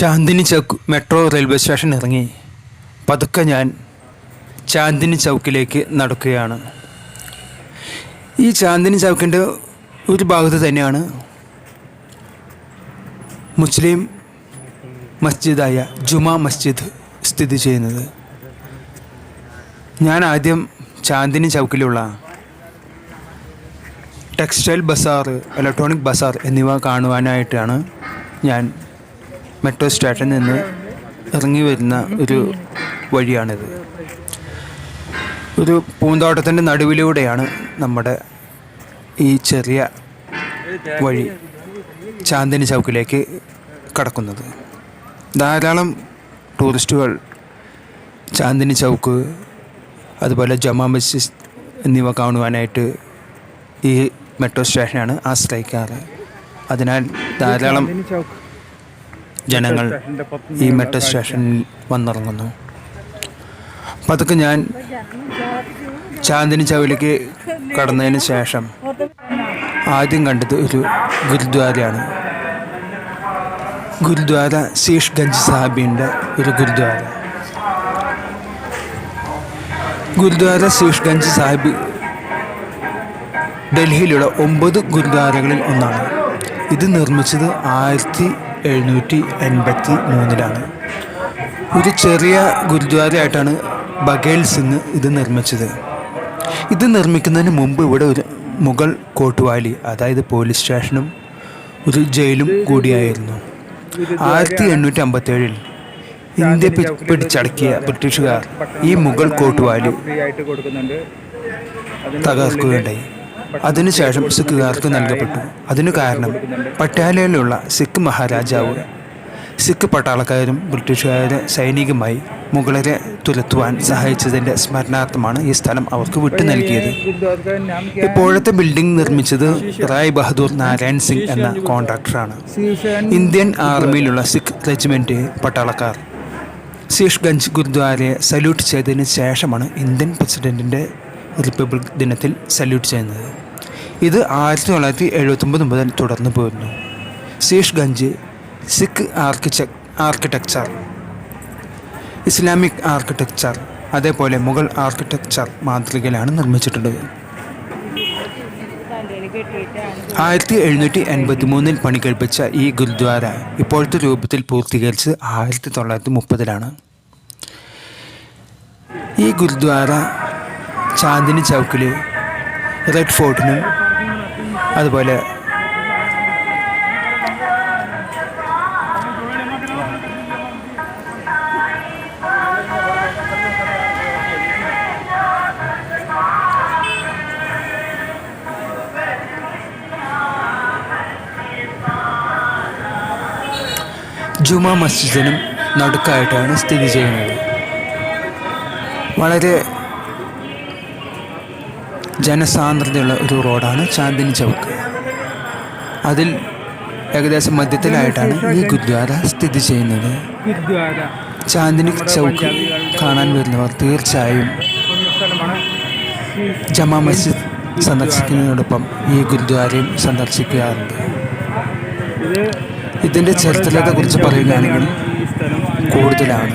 Chandni Chowk metro railway station ഇറങ്ങി. പതുക്കെ ഞാൻ ചാന്ദിനി ചൗക്കിലേക്ക് നടക്കുകയാണ്. ഈ ചാന്ദിനി ചൗക്കിന്റെ ഒരു ഭാഗത്ത് തന്നെയാണ് മുസ്ലിം മസ്ജിദായ ജുമാ മസ്ജിദ് സ്ഥിതി ചെയ്യുന്നത്. ഞാൻ ആദ്യം ചാന്ദിനി ചൗക്കിലുള്ള ടെക്സ്റ്റൈൽ ബസാർ ഇലക്ട്രോണിക് ബസാർ എന്നിവ കാണുവാനായിട്ടാണ് ഞാൻ മെട്രോ സ്റ്റേഷനിൽ നിന്ന് ഇറങ്ങി വരുന്ന ഒരു വഴിയാണിത്. ഒരു പൂന്തോട്ടത്തിന്റെ നടുവിലൂടെയാണ് നമ്മുടെ ഈ ചെറിയ വഴി ചാന്ദിനി ചൗക്കിലേക്ക് കടക്കുന്നത്. ധാരാളം ടൂറിസ്റ്റുകൾ ചാന്ദിനി ചൗക്ക് അതുപോലെ ജമാ മസ്ജിദ് എന്നിവ കാണുവാനായിട്ട് ഈ മെട്രോ സ്റ്റേഷനാണ് ആശ്രയിക്കാറ്. അതിനാൽ ധാരാളം ജനങ്ങൾ ഈ മെട്രോ സ്റ്റേഷനിൽ വന്നിറങ്ങുന്നു. പതുക്കെ ഞാൻ ചാന്ദിനി ചവിലേക്ക് കടന്നതിന് ശേഷം ആദ്യം കണ്ടത് ഒരു ഗുരുദ്വാരയാണ്. ഗുരുദ്വാര ശീഷ് ഗഞ്ച് സാഹിബിന്റെ ഒരു ഗുരുദ്വാര. ഗുരുദ്വാര ശീഷ് ഗഞ്ച് സാഹിബ് ഡൽഹിയിലുള്ള ഒമ്പത് ഗുരുദ്വാരകളിൽ ഒന്നാണ്. ഇത് നിർമ്മിച്ചത് ആയിരത്തി എഴുന്നൂറ്റി എൺപത്തി മൂന്നിലാണ് ഒരു ചെറിയ ഗുരുദ്വാരയായിട്ടാണ് ബഗേൽ സിംഗ് ഇത് നിർമ്മിച്ചത്. ഇത് നിർമ്മിക്കുന്നതിന് മുമ്പ് ഇവിടെ ഒരു മുഗൾ കോട്ടുവാലി അതായത് പോലീസ് സ്റ്റേഷനും ഒരു ജയിലും കൂടിയായിരുന്നു. ആയിരത്തി എണ്ണൂറ്റി അമ്പത്തേഴിൽ ഇന്ത്യ പിടിച്ചടക്കിയ ബ്രിട്ടീഷുകാർ ഈ മുഗൾ കോട്ടുവാലി തകർക്കുകയുണ്ടായി. അതിനുശേഷം സിഖുകാർക്ക് നൽകപ്പെട്ടു. അതിനു കാരണം പട്യാലയിലുള്ള സിഖ് മഹാരാജാവ്. സിഖ് പട്ടാളക്കാരും ബ്രിട്ടീഷുകാരെ സൈനികമായി മുഗളരെ തുരത്തുവാൻ സഹായിച്ചതിന്റെ സ്മരണാർത്ഥമാണ് ഈ സ്ഥലം അവർക്ക് വിട്ടു നൽകിയത്. ഇപ്പോഴത്തെ ബിൽഡിംഗ് നിർമ്മിച്ചത് റായ് ബഹദൂർ നാരായൺ സിംഗ് എന്ന കോൺട്രാക്ടറാണ്. ഇന്ത്യൻ ആർമിയിലുള്ള സിഖ് റെജിമെന്റ് പട്ടാളക്കാർ. ശീഷ്ഗഞ്ച് ഗുരുദ്വാരയെ സല്യൂട്ട് ചെയ്തതിന് ശേഷമാണ് ഇന്ത്യൻ പ്രസിഡന്റിന്റെ റിപ്പബ്ലിക് ദിനത്തിൽ സല്യൂട്ട് ചെയ്യുന്നത്. ഇത് ആയിരത്തി തൊള്ളായിരത്തി എഴുപത്തൊമ്പത് മുതൽ തുടർന്നു പോരുന്നു. Sheeshganj Sikh architect architecture Islamic architecture അതേപോലെ മുഗൾ ആർക്കിടെക്ചർ മാതൃകയിലാണ് നിർമ്മിച്ചിട്ടുള്ളത്. ആയിരത്തി എഴുന്നൂറ്റി എൺപത്തി മൂന്നിൽ പണി കഴിപ്പിച്ച ഈ ഗുരുദ്വാര ഇപ്പോഴത്തെ രൂപത്തിൽ പൂർത്തീകരിച്ച് ആയിരത്തി തൊള്ളായിരത്തി മുപ്പതിലാണ് ഈ ഗുരുദ്വാര ചാന്ദിനി ചൗക്കിൽ റെഡ് ഫോർട്ടിനും അതുപോലെ ജുമാ മസ്ജിദിനും നടുക്കായിട്ടാണ് സ്ഥിതി ചെയ്യുന്നത്. വളരെ ജനസാന്ദ്രതയുള്ള ഒരു റോഡാണ് ചാന്ദിനി ചൗക്ക്. അതിൽ ഏകദേശം മധ്യത്തിലായിട്ടാണ് ഈ ഗുരുദ്വാര സ്ഥിതി ചെയ്യുന്നത്. ചാന്ദിനി ചൗക്ക് കാണാൻ വരുന്നവർ തീർച്ചയായും ജമാ മസ്ജിദ് സന്ദർശിക്കുന്നതിനോടൊപ്പം ഈ ഗുരുദ്വാരയും സന്ദർശിക്കാറുണ്ട്. ഇത് ഇതിന്റെ ചരിത്രത്തെക്കുറിച്ച് പറയുകയാണെങ്കിൽ കൂടുതലാണ്.